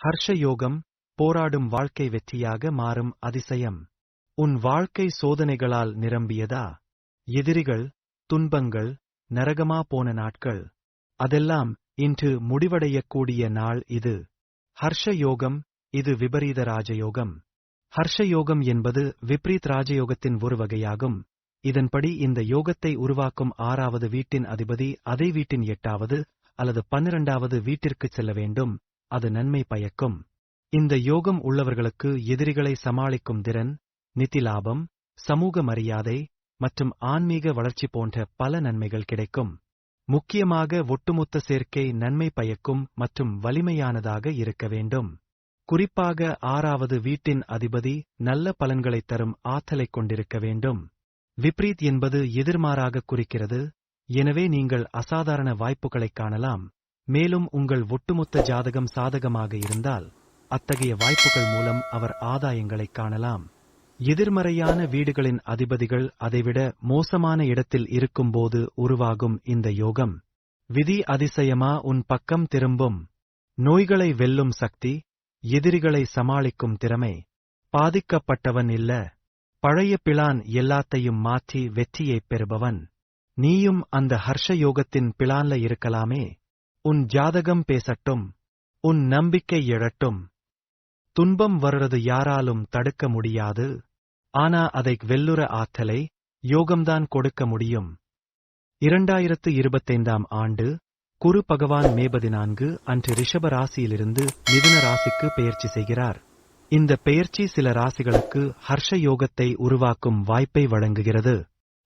ஹர்ஷ யோகம் போராடும் வாழ்க்கை வெற்றியாக மாறும் அதிசயம். உன் வாழ்க்கை சோதனைகளால் நிரம்பியதா? எதிரிகள் துன்பங்கள் நரகமா போன நாட்கள். அதெல்லாம் இன்று முடிவடையக்கூடிய நாள் இது. ஹர்ஷ யோகம் இது விபரீத ராஜயோகம். ஹர்ஷ யோகம் என்பது விப்ரீத் ராஜயோகத்தின் ஒரு வகையாகும். இதன்படி இந்த யோகத்தை உருவாக்கும் ஆறாவது வீட்டின் அதிபதி அதே வீட்டின் எட்டாவது அல்லது பன்னிரண்டாவது வீட்டிற்குச் செல்ல வேண்டும். அது நன்மை பயக்கும். இந்த யோகம் உள்ளவர்களுக்கு எதிரிகளை சமாளிக்கும் திறன் நிதி லாபம் சமூக மரியாதை மற்றும் ஆன்மீக வளர்ச்சி போன்ற பல நன்மைகள் கிடைக்கும். முக்கியமாக ஒட்டுமொத்த சேர்க்கை நன்மை பயக்கும் மற்றும் வலிமையானதாக இருக்க வேண்டும். குறிப்பாக ஆறாவது வீட்டின் அதிபதி நல்ல பலன்களைத் தரும் ஆற்றலைக் கொண்டிருக்க வேண்டும். விப்ரீத் என்பது எதிர்மாறாக குறிக்கிறது. எனவே நீங்கள் அசாதாரண வாய்ப்புகளைக் காணலாம். மேலும் உங்கள் ஒட்டுமொத்த ஜாதகம் சாதகமாக இருந்தால் அத்தகைய வாய்ப்புகள் மூலம் அவர் ஆதாயங்களைக் காணலாம். எதிர்மறையான வீடுகளின் அதிபதிகள் அதைவிட மோசமான இடத்தில் இருக்கும்போது உருவாகும் இந்த யோகம். விதி அதிசயமா உன் பக்கம் திரும்பும். நோய்களை வெல்லும் சக்தி எதிரிகளை சமாளிக்கும் திறமை. பாதிக்கப்பட்டவன் இல்ல. பழைய பிளான் எல்லாத்தையும் மாற்றி வெற்றியைப் பெறுபவன். நீயும் அந்த ஹர்ஷ யோகத்தின் பிளான்ல இருக்கலாமே. உன் ஜாதகம் பேசட்டும் உன் நம்பிக்கை எழட்டும். துன்பம் வர்றது யாராலும் தடுக்க முடியாது ஆனா அதை வெல்லுற ஆற்றலை யோகம்தான் கொடுக்க முடியும். இரண்டாயிரத்து இருபத்தைந்தாம் ஆண்டு குரு பகவான் மே பதினான்கு அன்று ரிஷப ராசியிலிருந்து மிதுன ராசிக்கு பெயர்ச்சி செய்கிறார். இந்த பெயர்ச்சி சில ராசிகளுக்கு ஹர்ஷ யோகத்தை உருவாக்கும் வாய்ப்பை வழங்குகிறது.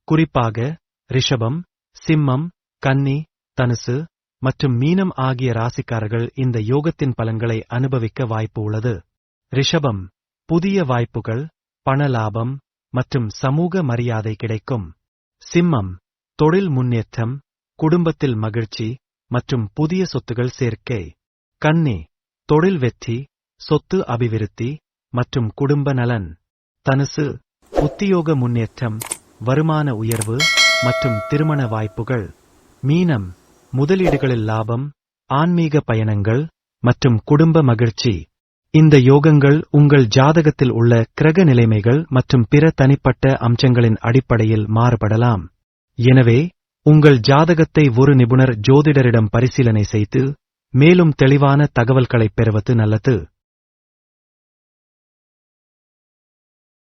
குறிப்பாக ரிஷபம் சிம்மம் கன்னி தனுசு மற்றும் மீனம் ஆகிய ராசிக்காரர்கள் இந்த யோகத்தின் பலன்களை அனுபவிக்க வாய்ப்பு உள்ளது. ரிஷபம் புதிய வாய்ப்புகள் பண லாபம் மற்றும் சமூக மரியாதை கிடைக்கும். சிம்மம் தொழில் முன்னேற்றம் குடும்பத்தில் மகிழ்ச்சி மற்றும் புதிய சொத்துகள் சேர்க்கை. கன்னி தொழில் வெற்றி சொத்து அபிவிருத்தி மற்றும் குடும்ப நலன். தனுசு உத்தியோக முன்னேற்றம் வருமான உயர்வு மற்றும் திருமண வாய்ப்புகள். மீனம் முதலீடுகளில் லாபம் ஆன்மீக பயணங்கள் மற்றும் குடும்ப மகிழ்ச்சி. இந்த யோகங்கள் உங்கள் ஜாதகத்தில் உள்ள கிரக நிலைமைகள் மற்றும் பிற தனிப்பட்ட அம்சங்களின் அடிப்படையில் மாறுபடலாம். எனவே உங்கள் ஜாதகத்தை ஒரு நிபுணர் ஜோதிடரிடம் பரிசீலனை செய்து மேலும் தெளிவான தகவல்களைப் பெறுவது நல்லது.